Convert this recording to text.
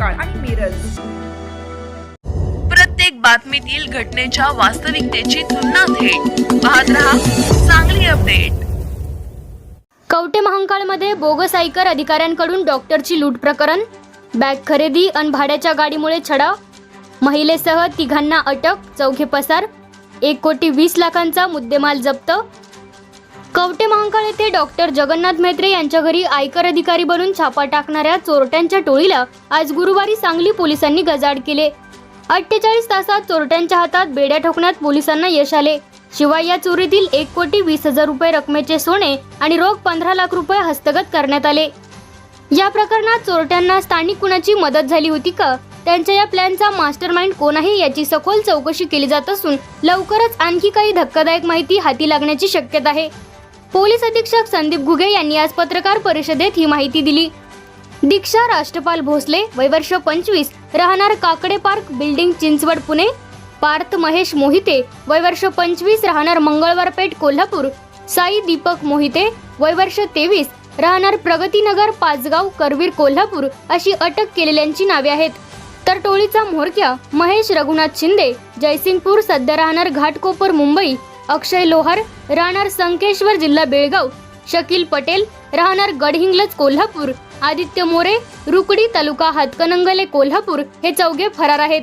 महांकाळ आणि मिरज प्रत्येक बातमीतील घटनेच्या वास्तविकतेची तुलना थेट. पाहत रहा चांगली अपडेट. कवटे महांकाळमध्ये बोगस आयकर अधिकाऱ्यांकडून डॉक्टरची लूट प्रकरण बॅग खरेदी अन भाड्याच्या गाडीमुळे छडा महिलेसह तिघांना अटक चौघे पसार एक कोटी वीस लाखांचा मुद्देमाल जप्त कवटे महांकाळ येथे डॉक्टर जगन्नाथ मेत्रे यांच्या घरी आयकर अधिकारी बनून छापा टाकणाऱ्या चोरट्यांच्या टोळीला आज गुरुवारी सांगली पोलिसांनी गजाड केले. अठ्ठेचाळीस तासात चोरट्यांच्या हातात बेड्या ठोकण्यात पोलिसांना यश आले. शिवाय या चोरीतील एक कोटी वीस हजार रुपये रकमेचे सोने आणि रोख पंधरा लाख रुपये हस्तगत करण्यात आले. या प्रकरणात चोरट्यांना स्थानिक कुणाची मदत झाली होती का? त्यांच्या या प्लॅनचा मास्टर माइंड कोण आहे याची सखोल चौकशी केली जात असून लवकरच आणखी काही धक्कादायक माहिती हाती लागण्याची शक्यता आहे. पोलीस अधीक्षक संदीप घुगे यांनी आज पत्रकार परिषदेत ही माहिती दिली. दीक्षा राष्ट्रपाल भोसले वयवर्ष पंचवीस राहणार काकडे पार्क बिल्डिंग चिंचवड पुणे. पार्थ महेश मोहिते वयवर्ष पंचवीस राहणार मंगळवार पेठ कोल्हापूर. साई दीपक मोहिते वयवर्ष तेवीस राहणार प्रगतीनगर पाचगाव करवीर कोल्हापूर अशी अटक केलेल्यांची नावे आहेत. तर टोळीचा म्होरक्या महेश रघुनाथ शिंदे जयसिंगपूर सध्या राहणार घाटकोपर मुंबई. अक्षय लोहार राहणार संकेश्वर जिल्हा बेळगाव शकील पटेल राहणार गडहिंग्लज कोल्हापूर आदित्य मोरे रुकडी तालुका हातकणंगले कोल्हापूर हे चौघे फरार आहेत.